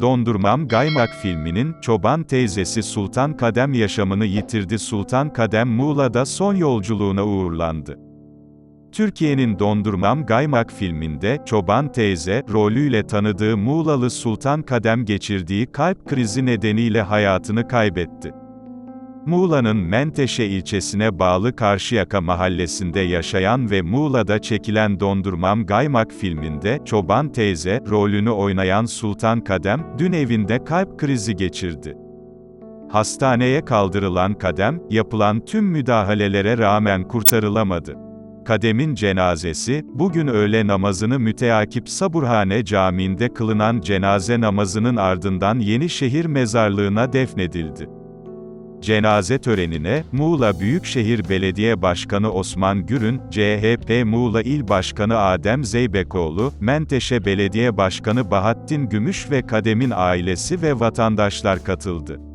Dondurmam Gaymak filminin, çoban teyzesi Sultan Kadem yaşamını yitirdi Sultan Kadem Muğla'da son yolculuğuna uğurlandı. Türkiye'nin Dondurmam Gaymak filminde, Çoban teyze, rolüyle tanıdığı Muğlalı Sultan Kadem geçirdiği kalp krizi nedeniyle hayatını kaybetti. Muğla'nın Menteşe ilçesine bağlı Karşıyaka mahallesinde yaşayan ve Muğla'da çekilen Dondurmam Gaymak filminde, Çoban teyze, rolünü oynayan Sultan Kadem, dün evinde kalp krizi geçirdi. Hastaneye kaldırılan Kadem, yapılan tüm müdahalelere rağmen kurtarılamadı. Kadem'in cenazesi, bugün öğle namazını müteakip Saburhane Camii'nde kılınan cenaze namazının ardından Yenişehir Mezarlığı'na defnedildi. Cenaze törenine, Muğla Büyükşehir Belediye Başkanı Osman Gürün, CHP Muğla İl Başkanı Adem Zeybekoğlu, Menteşe Belediye Başkanı Bahattin Gümüş ve Kadem'in ailesi ve vatandaşlar katıldı.